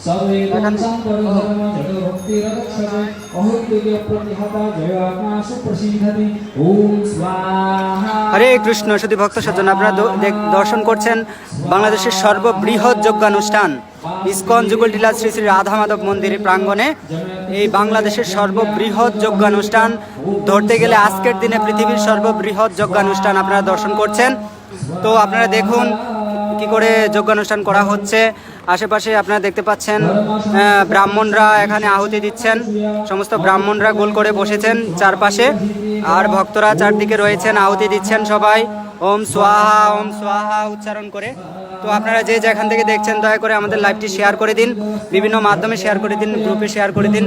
सर्वेदं सम्परिधर्म जगद्भक्तिरक्षते अहैतुक्यप्रतिहता जयात्मा सुप्रसिद्धति ॐ स्वाहा হরে কৃষ্ণ সুধী ভক্ত সজ্জন আপনারা দ- দেখ- দর্শন করছেন বাংলাদেশের সর্ববৃহৎ যজ্ঞানুষ্ঠান ইস্কন যুগলটিলা শ্রী শ্রী রাধা মাধব মন্দির প্রাঙ্গণে এই বাংলাদেশের সর্ববৃহৎ যজ্ঞানুষ্ঠান ধরতে গেলে আজকের দিনে পৃথিবীর সর্ববৃহৎ যজ্ঞানুষ্ঠান আপনারা দর্শন করছেন তো আপনারা দেখুন কি করে যোগ্যানুষ্ঠান করা হচ্ছে? আশেপাশে আপনারা দেখতে পাচ্ছেন ব্রাহ্মণরা এখানে আহুতি দিচ্ছেন। সমস্ত ব্রাহ্মণরা গোল করে বসেছেন চারপাশে। আর ভক্তরা চারদিকে রয়েছেন, আহুতি দিচ্ছেন সবাই। ওম সোহা ওম সোহা উচ্চারণ করে। তো আপনারা যে যেখান থেকে দেখছেন, দয়া করে আমাদের লাইভটি শেয়ার করে দিন, বিভিন্ন মাধ্যমে শেয়ার করে দিন, গ্রুপে শেয়ার করে দিন।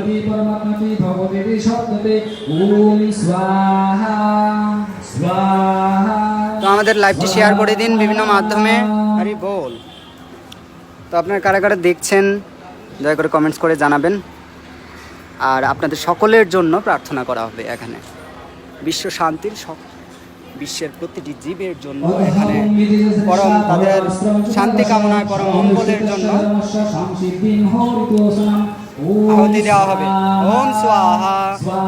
তো আমাদের লাইভটি শেয়ার করে দিন বিভিন্ন মাধ্যমে। আরে বল। তো আপনারা কারা কারা দেখছেন, দয়া করে কমেন্টস করে জানাবেন। আর আপনাদের সকলের জন্য প্রার্থনা করা হবে এখানে। বিশ্ব শান্তির সব বিশ্বের প্রতিটি জীবের জন্য এখানে পরম তাদের শান্তি কামনা পরম মঙ্গলের জন্য আহুতি দেওয়া হবে। ওম সোয়াহা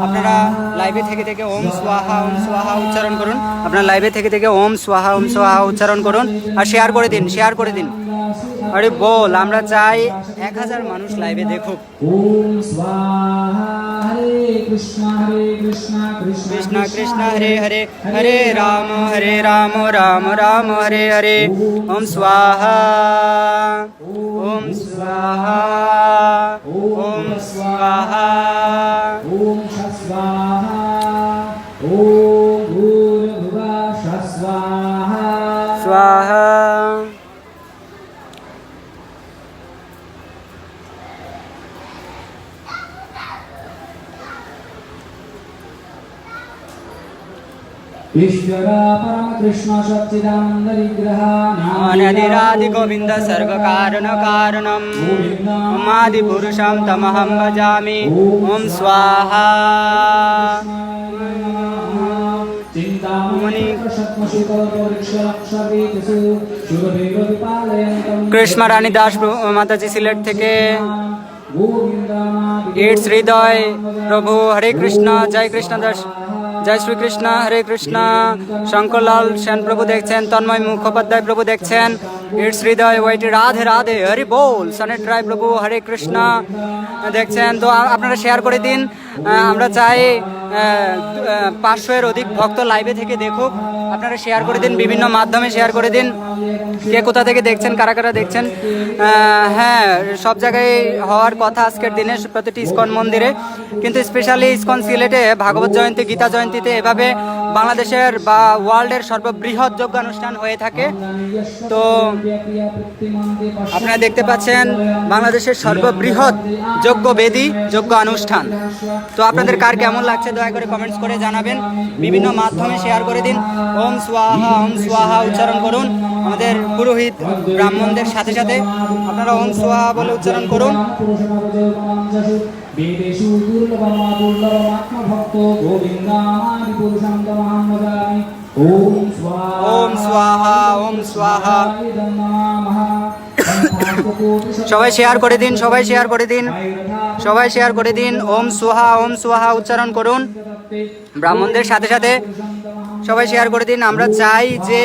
আপনারা লাইভে থেকে থেকে ওম সোয়াহা ওম সোয়াহা উচ্চারণ করুন। আপনারা লাইভে থেকে থেকে ওম সোয়াহা ওম সোয়াহা উচ্চারণ করুন। আর শেয়ার করে দিন শেয়ার করে দিন। अरे बोल हमरा चाहे एक हज़ार मानुष लाइव देखो ओम स्वाहा हरे कृष्णा हरे कृष्णा कृष्णा कृष्णा हरे हरे हरे राम हरे राम राम राम हरे हरे ओम स्वाहा ओम स्वाहा ओम स्वाहा ओम स्वाहा ओम भूर्भुवः स्वाहा स्वाहा ईश्वर परमकृष्ण सच्चिदानन्द विग्रह अनधिराधि गोविन्द सर्वकारण कारणम् उमादिपुरुषं तमहं भजामि ॐ स्वाहा चिन्तामणि কৃষ্ণা রানী দাস প্র- মাতাজি সিলেট থেকে ইটস হৃদয় প্রভু হরে কৃষ্ণ জয় কৃষ্ণ দাস জয় শ্রীকৃষ্ণ, হরে কৃষ্ণ। শঙ্করলাল সেন প্রভু দেখছেন, তন্ময় মুখোপাধ্যায় প্রভু দেখছেন। ইটস হৃদয় ওয়াইটি, রাধে রাধে, হরি বোল, সনেট রায় প্রভু, হরে কৃষ্ণ। দেখছেন, তো আপনারা শেয়ার করে দিন। আমরা চাই পাঁচশো এর অধিক ভক্ত লাইভে থেকে দেখুক। আপনারা শেয়ার করে দিন, বিভিন্ন মাধ্যমে শেয়ার করে দিন। কে কোথা থেকে দেখছেন, কারা কারা দেখছেন? হ্যাঁ সব জায়গায় হওয়ার কথা আজকের দিনে প্রতিটি ইস্কন মন্দিরে। কিন্তু স্পেশালি ইস্কন সিলেটে ভাগবত জয়ন্তী, গীতা জয়ন্তীতে এভাবে বাংলাদেশের বা ওয়ার্ল্ডের সর্ববৃহৎ যোগ্য অনুষ্ঠান হয়ে থাকে। তো আপনারা দেখতে পাচ্ছেন বাংলাদেশের সর্ববৃহৎ যোগ্য বেদী, যোগ্য অনুষ্ঠান তো আপনাদের কার কেমন লাগছে দয়া করে কমেন্টস করে জানাবেন। বিভিন্ন মাধ্যমে শেয়ার করে দিন। ওম সোয়াহা ওম সোয়াহা উচ্চারণ করুন। আমাদের পুরোহিত ব্রাহ্মণদের সাথে সাথে আপনারা ওম সোয়াহা বলে উচ্চারণ করুন। वेदेषु दुर्लभमा दुर्लभमात्मभक्तो गोविन्दामादि पुरुषं तमहं वदामि ॐ स्वाहा ওম সোয়াহা ওম সোয়াহা इदं नमामः पञ्चाशतकोटिशतं সবাই শেয়ার করে দিন সবাই শেয়ার করে দিন সবাই শেয়ার করে দিন ওম সোহা ওম সোহা উচ্চারণ করুন ব্রাহ্মণদের সাথে সাথে সবাই শেয়ার করে দিন আমরা চাই যে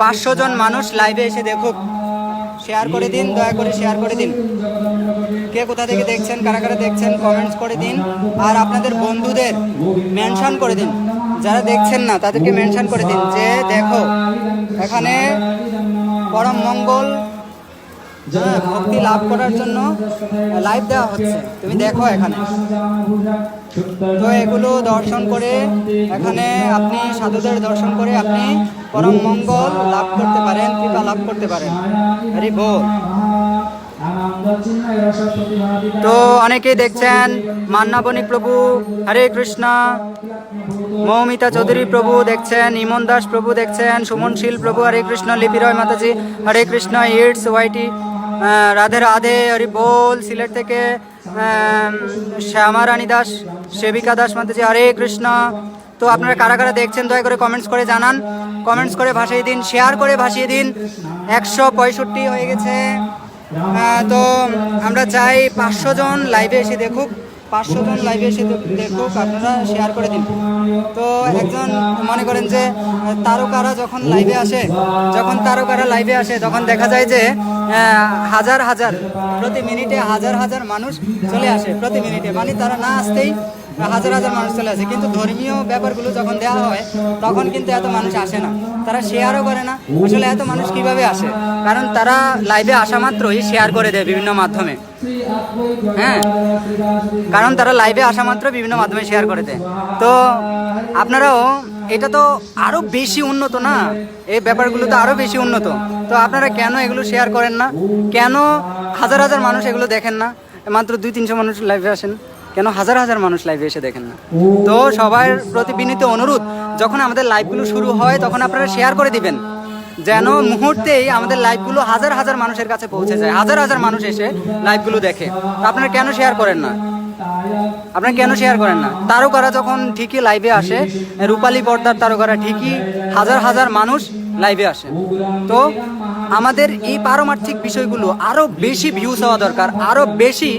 পাঁচশো জন মানুষ লাইভে এসে দেখুক শেয়ার করে দিন দয়া করে শেয়ার করে দিন কে কোথা থেকে দেখছেন কারা কারা দেখছেন কমেন্টস করে দিন। আর আপনাদের বন্ধুদের মেনশন করে দিন। যারা দেখছেন না তাদেরকে মেনশন করে দিন যে দেখো এখানে পরম মঙ্গল হ্যাঁ, ভক্তি লাভ করার জন্য লাইভ দেওয়া হচ্ছে। তুমি দেখো এখানে। তো এগুলো দর্শন করে এখানে আপনি সাধুদের দর্শন করে আপনি পরম মঙ্গল লাভ করতে পারেন কৃপা লাভ করতে পারেন। হরি বল। তো অনেকেই দেখছেন মান্না বণিক প্রভু, হরে কৃষ্ণ, মৌমিতা চৌধুরী প্রভু দেখছেন, ইমন দাস প্রভু দেখছেন, সুমন শীল প্রভু, হরে কৃষ্ণ লিপি রয় মাতাজি, হরে কৃষ্ণ ইটস ওয়াইটি রাধে রাধে, হরি বল, সিলেট থেকে শ্যামা রানী দাস, সেবিকা দাস মাতাজি, হরে কৃষ্ণ। তো আপনারা কারা কারা দেখছেন, দয়া করে কমেন্টস করে জানান। কমেন্টস করে ভাসিয়ে দিন শেয়ার করে ভাসিয়ে দিন। একশো পঁয়ষট্টি হয়ে গেছে। তো আমরা চাই পাঁচশো জন লাইভে এসে দেখুক, পাঁচশো জন লাইভে এসে দেখুক, আপনারা শেয়ার করে দিন। তো একজন মনে করেন যে, তারকারা যখন লাইভে আসে, যখন তারকারা লাইভে আসে, তখন দেখা যায় যে হাজার হাজার, প্রতি মিনিটে হাজার হাজার মানুষ চলে আসে প্রতি মিনিটে মানে তারা না আসতেই হাজার হাজার মানুষ চলে আসে। কিন্তু ধর্মীয় ব্যাপারগুলো যখন দেওয়া হয়, তখন কিন্তু এত মানুষ আসে না। তারা শেয়ারও করে না। আসলে এত মানুষ কীভাবে আসে? কারণ তারা লাইভে আসা মাত্রই শেয়ার করে দেয় বিভিন্ন মাধ্যমে। হ্যাঁ? কারণ তারা লাইভে আসা মাত্র বিভিন্ন মাধ্যমে শেয়ার করে দেয়। তো আপনারাও, এটা তো আরও বেশি উন্নত না? এই ব্যাপারগুলো তো আরও বেশি উন্নত। তো আপনারা কেন এগুলো শেয়ার করেন না? কেন হাজার হাজার মানুষ এগুলো দেখেন না? মাত্র দুই তিনশো মানুষ লাইভে আসেন। কেন হাজার হাজার মানুষ লাইভে এসে দেখেন না। তো সবার প্রতি বিনীত অনুরোধ যখন আমাদের লাইভগুলো শুরু হয় তখন আপনারা শেয়ার করে দিবেন যেন মুহূর্তেই আমাদের লাইভগুলো হাজার হাজার মানুষের কাছে পৌঁছে যায় হাজার হাজার মানুষ এসে লাইভগুলো দেখে। তো আপনারা কেন শেয়ার করেন না? আপনারা কেন শেয়ার করেন না? তারকারা যখন ঠিকই লাইভে আসে রূপালী পর্দার তারকারা ঠিকই হাজার হাজার মানুষ লাইভে আসে। তো আমাদের এই পারমার্থিক বিষয়গুলো আরও বেশি ভিউজ হওয়া দরকার, আরও বেশি,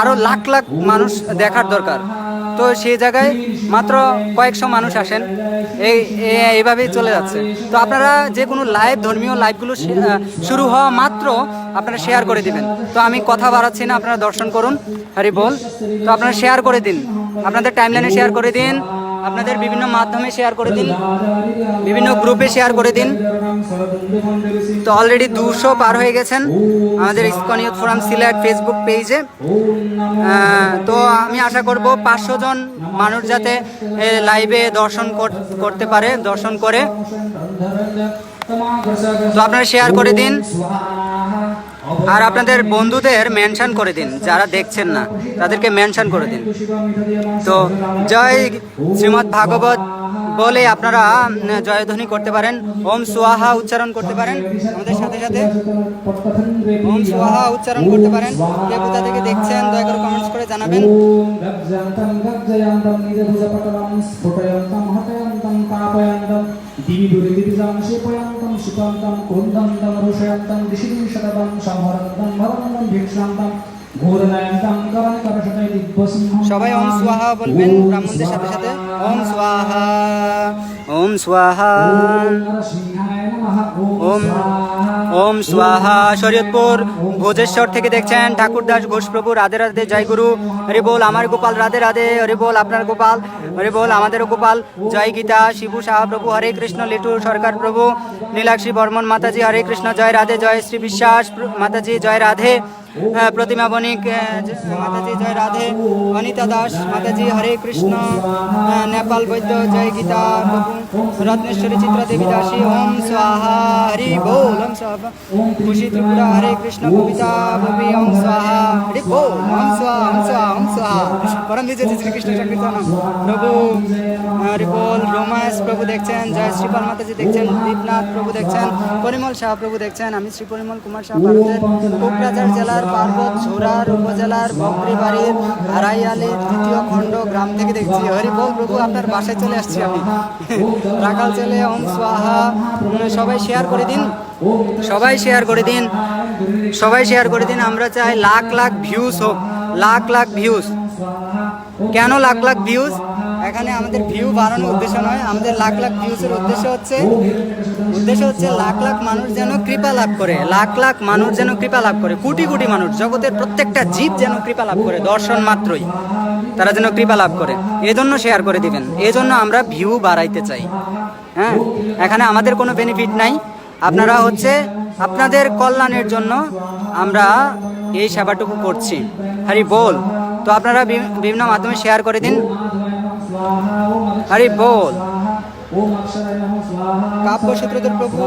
আরও লাখ লাখ মানুষ দেখার দরকার। তো সেই জায়গায় মাত্র কয়েকশো মানুষ আসেন, এই এইভাবেই চলে যাচ্ছে। তো আপনারা যে কোনো লাইভ ধর্মীয় লাইভগুলো শুরু হওয়া মাত্র আপনারা শেয়ার করে দিবেন। তো আমি কথা বাড়াচ্ছি না, আপনারা দর্শন করুন, হরি বল। তো আপনারা শেয়ার করে দিন, আপনাদের টাইমলাইনে শেয়ার করে দিন। আপনাদের বিভিন্ন মাধ্যমে শেয়ার করে দিন, বিভিন্ন গ্রুপে শেয়ার করে দিন। তো অলরেডি দুশো পার হয়ে গেছেন আমাদের ইস্কনিয়ত ফোরাম সিলেট ফেসবুক পেজে তো আমি আশা করব পাঁচশো জন মানুষ যাতে লাইভে দর্শন কর- করতে পারে, দর্শন করে। তো আপনারা শেয়ার করে দিন। আর আপনাদের বন্ধুদের মেনশন করে দিন, যারা দেখছেন না, তাদেরকে মেনশন করে দিন। তো জয় শ্রীমৎ ভাগবত বলে আপনারা জয়ধ্বনি করতে পারেন, ওম সোয়াহা উচ্চারণ করতে পারেন, আমাদের সাথে সাথে ওম সোয়াহা উচ্চারণ করতে পারেন। কে কোথা থেকে দেখছেন, দয়া করে কমেন্টস করে জানাবেন। দুরিদিবিজং শিপয়ন্তং শিপন্তং কুন্দন্তং রুষয়ন্তং দিশি দিশতবং সংহরন্তং ভরন্তং ভীক্ষ্ণন্তং ঘোরনয়ন্তং করণকরশতৈ দিব্যসিংহং সবাই ওম সোয়াহা বলবেন। ব্রাহ্মণদের সাথে সাথে ওম সোয়াহা ওম নমঃ। ওম ওম স্বাহা। শরীয়তপুর ভোজেশ্বর থেকে দেখছেন ঠাকুরদাস ঘোষ প্রভু। রাধে রাধে জয় গুরু। হরি বল আমার গোপাল রাধে রাধে হরি বল আপনার গোপাল। হরি বল আমাদের গোপাল। জয় গীতা, শিবু সাহা প্রভু, হরে কৃষ্ণ, লিটু সরকার প্রভু, নীলাক্ষী বর্মন মাতাজি, হরে কৃষ্ণ, জয় রাধে, জয় শ্রী বিশ্বাস, মাতাজি, জয় রাধে। হ্যাঁ, প্রতিমা বণিক মাতাজি, জয় রাধে, অনিতা দাস, মাতাজি, হরে কৃষ্ণ নেপাল বৈদ্য, জয় গীতা রত্নেশ্বরী চিত্র দেবী দাসী, ওম স্বাহা, হরি বোল, ওম স্বাহা, খুশি ত্রিপুরা, হরে কৃষ্ণ, কবিতা ভূমি ওম স্বাহা, হরি বোল, ওম স্বাহা ওম স্বাহা ওম স্বাহা। পরম বিজয় শ্রীকৃষ্ণ সংকীর্তন প্রভু, হরি বোল রোমায়স প্রভু দেখছেন, জয় শ্রীপাল মাতাজি দেখছেন, দীপনাথ প্রভু দেখছেন, পরিমল শাহ প্রভু দেখছেন, আমি শ্রী পরিমল কুমার শাহ, ভারতের কোকরাঝাড় জেলার পার্বত ঝোরার উপজেলার বকরিবাড়ির হারাইয়ালি তৃতীয় খণ্ড গ্রাম থেকে দেখছি। হরি বল প্রভু আপনার বাসায় চলে আসছি আমি। রাখাল ছেলে ওম উম, সবাই শেয়ার করে দিন। সবাই শেয়ার করে দিন। সবাই শেয়ার করে দিন। আমরা চাই লাখ লাখ ভিউজ হোক। লাখ লাখ ভিউজ কেন লাখ লাখ ভিউজ এখানে আমাদের ভিউ বাড়ানোর উদ্দেশ্য নয়, আমাদের লাখ লাখ ভিউজের উদ্দেশ্য হচ্ছে উদ্দেশ্য হচ্ছে লাখ লাখ মানুষ যেন কৃপা লাভ করে, লাখ লাখ মানুষ যেন কৃপা লাভ করে, কোটি কোটি মানুষ, জগতের প্রত্যেকটা জীব যেন কৃপা লাভ করে, দর্শন মাত্রই, তারা যেন কৃপা লাভ করে, এজন্য শেয়ার করে দিবেন, এজন্য আমরা ভিউ বাড়াইতে চাই হ্যাঁ? এখানে আমাদের কোনো বেনিফিট নাই, আপনারা হচ্ছে আপনাদের কল্যাণের জন্য আমরা এই সেবাটুকু করছি। হরি, বল, তো আপনারা বিভিন্ন মাধ্যমে শেয়ার করে দিন। হরি বল কাব্য সূত্রধর প্রভু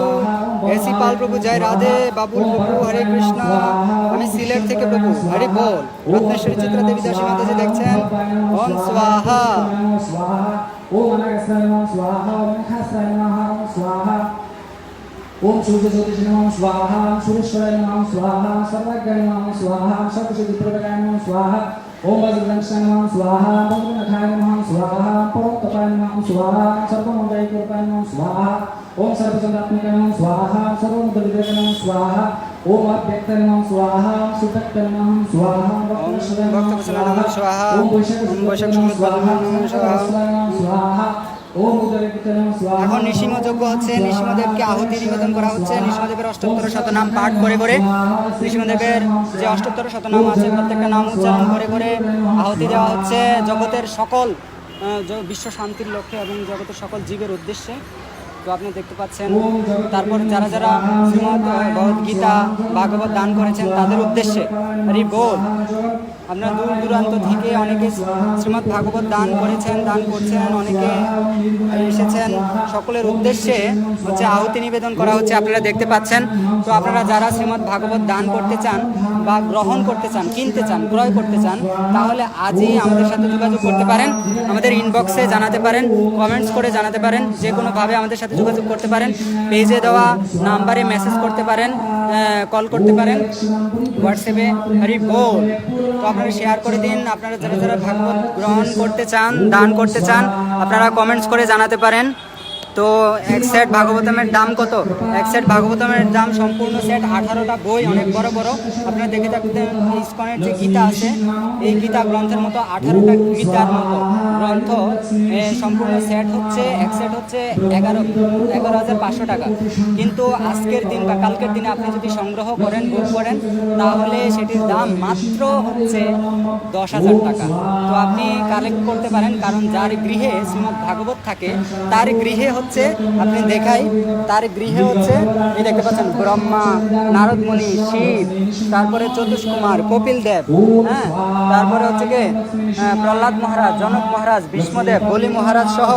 এসি পাল প্রভু জয় রাধে বাবুল প্রভু হরে কৃষ্ণ আমি সিলেট থেকে প্রভু হরি বল রত্নেশ্বরী চিত্র দেবী দাসী মাতাজি দেখছেন ওম স্বাহা ওম সূর্য জ্যোতিষ নম স্বাহা ওম সুরেশ্বরায় নম স্বাহা সর্বাজ্ঞায় নাম স্বাহা সর্বসিদ্ধি প্রদায় নম স্বাহা ওম বজ্রদংশ নম স্বাহা परोक्तपाय नमः स्वाहा सर्वमङ्गलैकरूपाय नमः स्वाहा ओम सर्वचन्द्रात्मकाय नमः स्वाहा सर्वमुद्रविद्याय नमः स्वाहा ओम अव्यक्ताय नमः स्वाहा सुतक्ताय नमः स्वाहा वक्रवशराय नमः भक्तवत्सलाय नमः स्वाहा ओम वैशाख ओम वैशाख शुक्लपदाय नमः स्वाहा स्वाहा ओम उदरविद्याय नमः स्वाहा এখন নৃসিংহযজ্ঞ হচ্ছে নৃসিংহদেবকে আহুতি নিবেদন করা হচ্ছে নৃসিংহদেবের অষ্টোত্তর শতনাম পাঠ করে করে নৃসিংহদেবের যে অষ্টোত্তর শতনাম আছে প্রত্যেকটা নাম উচ্চারণ করে করে আহুতি দেওয়া হচ্ছে জগতের সকল আহ, জ- বিশ্ব শান্তির লক্ষ্যে এবং জগতের সকল জীবের উদ্দেশ্যে। তো আপনি দেখতে পাচ্ছেন তারপর যারা যারা শ্রীমদ ভগবত গীতা ভাগবত দান করেছেন তাদের উদ্দেশ্যে। হরি বল। আপনারা দূর দূরান্ত থেকে অনেকে শ্রীমদ ভাগবত দান করেছেন, দান করছেন, অনেকে এসেছেন। সকলের উদ্দেশ্যে হচ্ছে আহুতি নিবেদন করা হচ্ছে, আপনারা দেখতে পাচ্ছেন। তো আপনারা যারা শ্রীমদ ভাগবত দান করতে চান বা গ্রহণ করতে চান, কিনতে চান, ক্রয় করতে চান, তাহলে আজই আমাদের সাথে যোগাযোগ করতে পারেন। আমাদের ইনবক্সে জানাতে পারেন কমেন্টস করে জানাতে পারেন, যে কোনোভাবে আমাদের সাথে যোগাযোগ করতে পারেন। পেজে দেওয়া নাম্বারে মেসেজ করতে পারেন কল করতে পারেন। হোয়াটসঅ্যাপে হরি বল আপনারা শেয়ার করে দিন। আপনারা যারা যারা ভাগবত গ্রহণ করতে চান, দান করতে চান, আপনারা কমেন্টস করে জানাতে পারেন। তো এক সেট ভাগবতমের দাম কত? এক সেট ভাগবতমের দাম সম্পূর্ণ সেট আঠারোটা বই, অনেক বড় বড়। আপনারা দেখে থাকতেন ইস্কনের যে গীতা আছে, এই গীতা গ্রন্থের মতো আঠারোটা গীতার মতো গ্রন্থ সম্পূর্ণ সেট হচ্ছে, এক সেট হচ্ছে এগারো এগারো হাজার পাঁচশো টাকা। কিন্তু আজকের দিন বা কালকের দিনে আপনি যদি সংগ্রহ করেন, বুক করেন, তাহলে সেটির দাম মাত্র হচ্ছে দশ হাজার টাকা। তো আপনি কালেক্ট করতে পারেন, কারণ যার গৃহে শ্রীমৎ ভাগবত থাকে, তার গৃহে হচ্ছে আপনি দেখাই, তার গৃহে হচ্ছে, এই দেখতে পাচ্ছেন, ব্রহ্মা, নারদমণি, শিব, তারপরে চতুষ কুমার কপিল দেব হ্যাঁ তারপরে হচ্ছে কি প্রহ্লাদ মহারাজ, জনক মহারাজ, ভীষ্মদেব, বলি মহারাজ সহ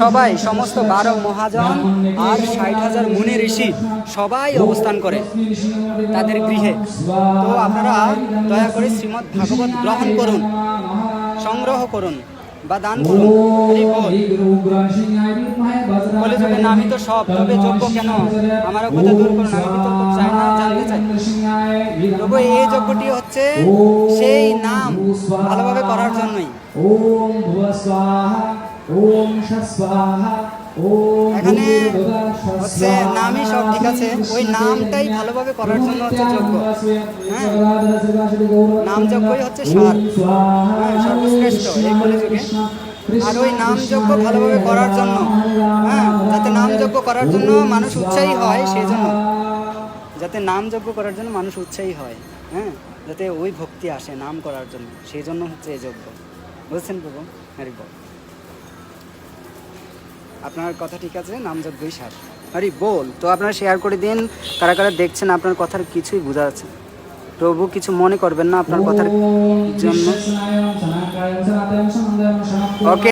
সবাই, সমস্ত বারো মহাজন আর ষাট হাজার মুনি ঋষি সবাই অবস্থান করে তাদের গৃহে। তো আপনারা দয়া করে শ্রীমৎ ভাগবত গ্রহণ করুন, সংগ্রহ করুন। বা দান করুন বলে যাবেন আমি তো সব তবে যোগ্য কেন? আমারও কথা দূর করুন আমি বিতর্ক চাই না জানতে চাই। তবু এই যোগ্যটি হচ্ছে সেই নাম ভালোভাবে করার জন্যই। ওম ভুয়া স্বাহা ওম স্বাহা। এখানে হচ্ছে নামই সব ঠিক আছে। ওই নামটাই ভালোভাবে করার জন্য হচ্ছে যোগ্য। হ্যাঁ। নাম যজ্ঞই হচ্ছে সার। হ্যাঁ সর্বশ্রেষ্ঠ এই কলিযুগে আর ওই নাম যজ্ঞ ভালোভাবে করার জন্য হ্যাঁ যাতে নাম যজ্ঞ করার জন্য মানুষ উৎসাহী হয় সেই জন্য। যাতে নাম যজ্ঞ করার জন্য মানুষ উৎসাহী হয় হ্যাঁ যাতে ওই ভক্তি আসে নাম করার জন্য সেই জন্য হচ্ছে এই যজ্ঞ বুঝছেন প্রভু? বল আপনার কথা ঠিক আছে নামজাদ সার আরে বল তো আপনারা শেয়ার করে দিন কারা কারা দেখছেন আপনার কথার কিছুই বোঝা যাচ্ছে। প্রভু কিছু মনে করবেন না আপনার কথার জন্য। ওকে